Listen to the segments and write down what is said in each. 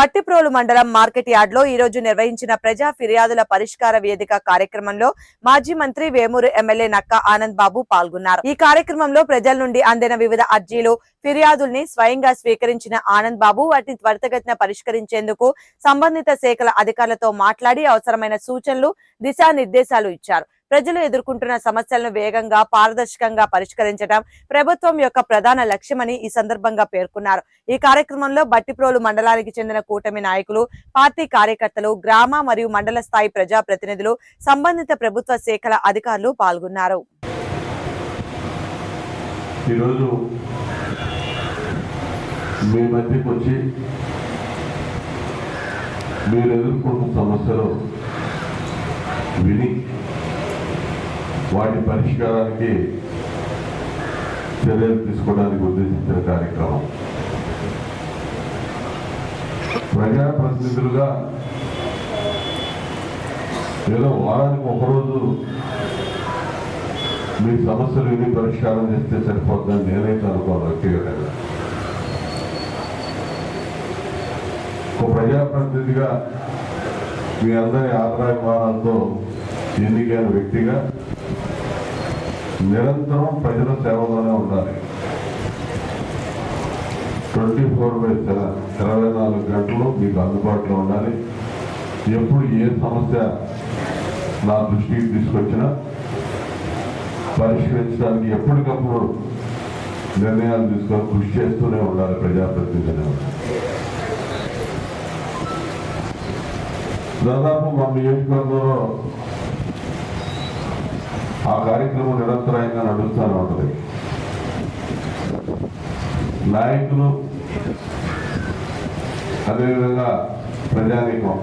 బట్టిప్రోలు మండలం మార్కెట్ యార్డ్లో ఈరోజు ఈ రోజు నిర్వహించిన ప్రజా ఫిర్యాదుల పరిష్కార వేదిక కార్యక్రమంలో మాజీ మంత్రి వేమూరు ఎమ్మెల్యే నక్క ఆనంద్ బాబు పాల్గొన్నారు. ఈ కార్యక్రమంలో ప్రజల నుండి అందిన వివిధ అర్జీలు ఫిర్యాదుల్ని స్వయంగా స్వీకరించిన ఆనంద్ బాబు వాటిని త్వరితగతిన పరిష్కరించేందుకు సంబంధిత శాఖల అధికారులతో మాట్లాడి అవసరమైన సూచనలు దిశానిర్దేశాలు ఇచ్చారు. ప్రజలు ఎదుర్కొంటున్న సమస్యలను వేగంగా పారదర్శకంగా పరిష్కరించడం ప్రభుత్వం యొక్క ప్రధాన లక్ష్యమని ఈ సందర్భంగా పేర్కొన్నారు. ఈ కార్యక్రమంలో బట్టిప్రోలు మండలానికి చెందిన కూటమి నాయకులు పార్టీ కార్యకర్తలు గ్రామ మరియు మండల స్థాయి ప్రజా ప్రతినిధులు సంబంధిత ప్రభుత్వ శాఖల అధికారులు పాల్గొన్నారు. ఈరోజు మీ మధ్యకి వచ్చి మీరు ఎదుర్కొంటున్న సమస్యలు విని వాటి పరిష్కారానికి చర్యలు తీసుకోవడానికి ఉద్దేశించిన కార్యక్రమం. ప్రజాప్రతినిధులుగా ఏదో వారానికి ఒకరోజు మీ సమస్యలు విని పరిష్కారం చేస్తే సరిపోతుందని నేనైతే అనుకోను వ్యక్తిగతంగా ఒక ప్రజాప్రతినిధిగా మీ అందరి ఆదరాభిమానాలతో ఎన్నికైన వ్యక్తిగా నిరంతరం ప్రజల సేవలోనే ఉండాలి. ట్వంటీ ఫోర్ బై సెవెన్ ఇరవై నాలుగు గంటలు మీకు అందుబాటులో ఉండాలి. ఎప్పుడు ఏ సమస్య నా దృష్టికి తీసుకొచ్చినా పరిష్కరించడానికి ఎప్పటికప్పుడు నిర్ణయాలు తీసుకొని కృషి చేస్తూనే ఉండాలి ప్రజాప్రతినిధి దాదాపు మా నియోజకవర్గంలో ఆ కార్యక్రమం నిరంతరాయంగా నడుస్తూనే ఉంటుంది. నాయకులు అదేవిధంగా ప్రజానీకం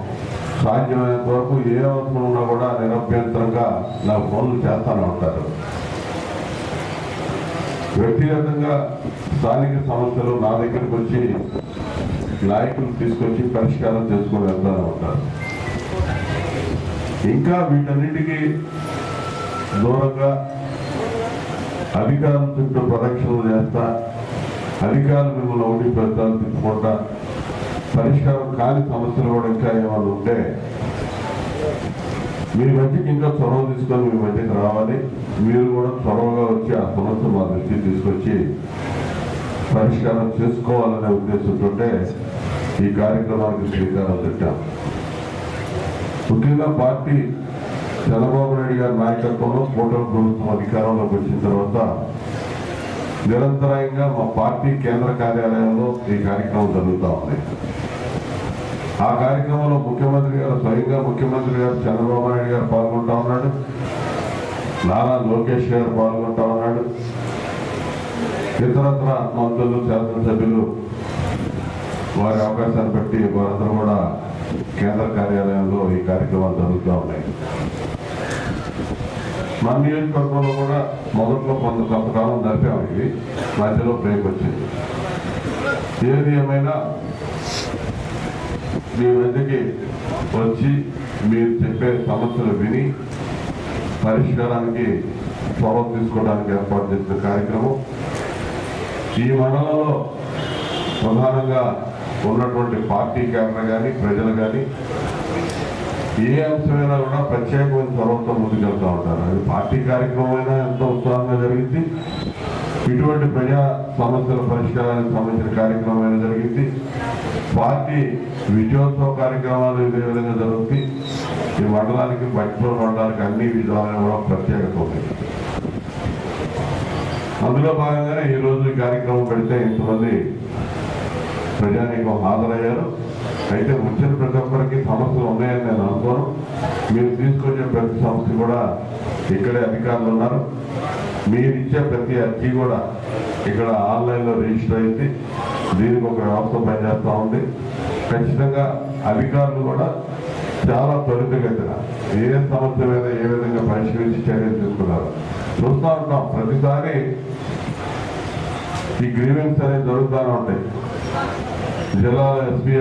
సాధ్యమైనంత వరకు ఏ అవసరం ఉన్నా కూడా నిరభ్యంతరంగా నా ఫోన్లు చేస్తానే ఉంటారు. వ్యక్తిగతంగా స్థానిక సమస్యలు నా దగ్గరికి వచ్చి నాయకులు తీసుకొచ్చి పరిష్కారం చేసుకొని వెళ్తానే ఉంటారు. ఇంకా వీటన్నిటికీ దూరంగా అధికారం చుట్టూ ప్రదక్షిణలు చేస్తా అధికారులు మిమ్మల్ని ఒకటి పెద్దాలు తిప్పుకుంటా పరిష్కారం కాని సమస్యలు కూడా ఇంకా ఏమైనా ఉంటే మీ మధ్యకి ఇంకా చొరవ తీసుకొని మీ మధ్యకి రావాలి. మీరు కూడా చొరవగా వచ్చి ఆ సమస్య మా దృష్టికి తీసుకొచ్చి పరిష్కారం చేసుకోవాలనే ఉద్దేశంతో ఈ కార్యక్రమానికి శ్రీకారం చుట్టాం. ముఖ్యంగా పార్టీ చంద్రబాబు నాయుడు గారి నాయకత్వంలో కూటమి ప్రభుత్వం అధికారంలోకి వచ్చిన తర్వాత నిరంతరాయంగా మా పార్టీ కేంద్ర కార్యాలయంలో ఈ కార్యక్రమం జరుగుతూ ఉంది. ఆ కార్యక్రమంలో ముఖ్యమంత్రి గారు స్వయంగా ముఖ్యమంత్రి గారు చంద్రబాబు నాయుడు గారు పాల్గొంటా ఉన్నాడు. నారా లోకేష్ గారు పాల్గొంటా ఉన్నాడు. ఇతరత్ర మంత్రులు శాసనసభ్యులు వారి అవకాశాన్ని బట్టి వారందరూ కూడా కేంద్ర కార్యాలయంలో ఈ కార్యక్రమాలు జరుగుతూ ఉన్నాయి. మన నియోజకవర్గంలో కూడా మొదట్లో కొంత కొంతకాలం జరిపాము ఇవి. మధ్యలో బ్రేక్ వచ్చింది. ఏది ఏమైనా మీ మధ్యకి వచ్చి మీరు చెప్పే సమస్యలు విని పరిష్కారానికి చొరవ తీసుకోవడానికి ఏర్పాటు చేసిన కార్యక్రమం. ఈ మండలంలో ప్రధానంగా ఉన్నటువంటి పార్టీ కేంద్రం కానీ ప్రజలు కానీ ఏ అంశమైనా కూడా ప్రత్యేకమైన చొరవ ముందుకెళ్తూ ఉంటారు. అది పార్టీ కార్యక్రమం అయినా ఎంతో ఉత్సాహంగా జరిగింది? ఇటువంటి ప్రజా సమస్యల పరిష్కారానికి సంబంధించిన కార్యక్రమం జరిగింది? పార్టీ విజయోత్సవ కార్యక్రమాలు ఇదే విధంగా జరుగుతుంది ఈ మండలానికి బట్టిపూర్ మండలానికి అన్ని విధాలుగా కూడా ప్రత్యేకత ఉంది. అందులో భాగంగానే ఈ రోజు ఈ కార్యక్రమం పెడితే ఇంతమంది ప్రజానీకం హాజరయ్యారు. అయితే వచ్చిన ప్రతి ఒక్కరికి సమస్యలు ఉన్నాయని నేను అనుకోను. మీరు తీసుకొచ్చే కూడా ఇక్కడే అధికారులు ఉన్నారు. మీరు ఇచ్చే ప్రతి అర్జీ కూడా ఇక్కడ ఆన్లైన్లో రిజిస్టర్ అయింది. దీనికి ఒక వ్యవస్థ పనిచేస్తూ ఉంది. ఖచ్చితంగా అధికారులు కూడా చాలా త్వరితగతిన ఏ సమస్య మీద ఏ విధంగా పరిష్కరించి చర్యలు తీసుకున్నారు చూస్తూ ఉంటాం. ప్రతిసారి ఈ గ్రీవెన్స్ అనేది జరుగుతూనే ఉంటాయి. జిల్లాలో ఎస్పీ